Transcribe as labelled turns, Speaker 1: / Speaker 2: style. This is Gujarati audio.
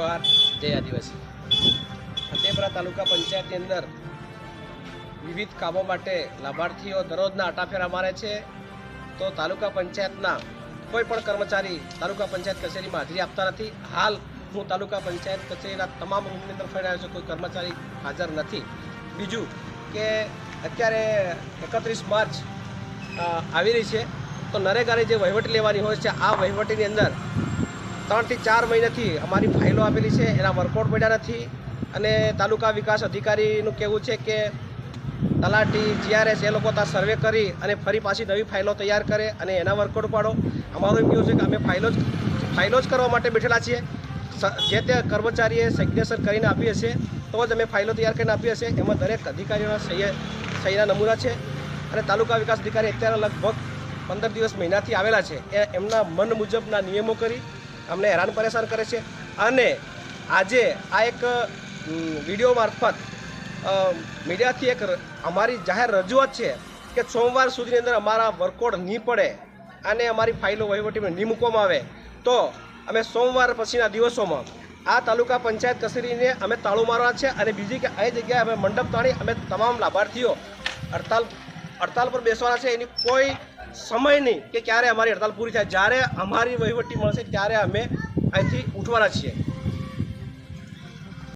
Speaker 1: જોહાર જય આદિવાસી. ફતેપરા તાલુકા પંચાયતની અંદર વિવિધ કામો માટે લાભાર્થીઓ દરરોજના આટાફેરા મારે છે. તો તાલુકા પંચાયતના કોઈ પણ કર્મચારી તાલુકા પંચાયત કચેરીમાં હાજરી આપતા નથી. હાલ હું તાલુકા પંચાયત કચેરીના તમામ રૂમની અંદર ફરી રહ્યો છું. કોઈ કર્મચારી હાજર નથી. બીજું કે અત્યારે એકત્રીસ માર્ચ આવી રહી છે. તો નરેગાની જે વહીવટ લેવાની હોય છે, આ વહીવટીની અંદર ત્રણથી ચાર મહિનાથી અમારી ફાઇલો આપેલી છે, એના વર્કઆઉટ પડ્યા નથી. અને તાલુકા વિકાસ અધિકારીનું કહેવું છે કે તલાટી જીઆરએસ એ લોકો ત્યાં સર્વે કરી અને ફરી પાછી નવી ફાઇલો તૈયાર કરે અને એના વર્કઆઉટ પાડો. અમારું એમ કહેવું છે કે અમે ફાઇલો જ ફાઇલો જ કરવા માટે બેઠેલા છીએ. જે તે કર્મચારીએ સિગ્નેચર કરીને આપી હશે, તો જ અમે ફાઇલો તૈયાર કરીને આપી હશે. એમાં દરેક અધિકારીઓના સહી, સહીના નમૂના છે. અને તાલુકા વિકાસ અધિકારી અત્યારે લગભગ પંદર દિવસ મહિનાથી આવેલા છે. એ એમના મન મુજબના નિયમો કરી અમને હેરાન પરેશાન કરે છે. અને આજે આ એક વીડિયો મારફત મીડિયાથી એક અમારી જાહેર રજૂઆત છે કે સોમવાર સુધીની અંદર અમારા વર્કઆઉટ નહીં પડે અને અમારી ફાઇલો વહીવટીમાં નહીં મૂકવામાં આવે. તો અમે સોમવાર પછીના દિવસોમાં આ તાલુકા પંચાયત કચેરીને અમે તાળું મારવા છે અને બીજી કે એ જગ્યાએ અમે મંડપ તાણી અમે તમામ લાભાર્થીઓ હડતાલ હડતાલ પર બેસવાના છે. એની કોઈ સમય નહીં કે ક્યારે અમારી હડતાલ પૂરી થાય, જ્યારે અમારી વહીવટી મળશે, ત્યારે અમે અહીંથી ઉઠવાના છીએ.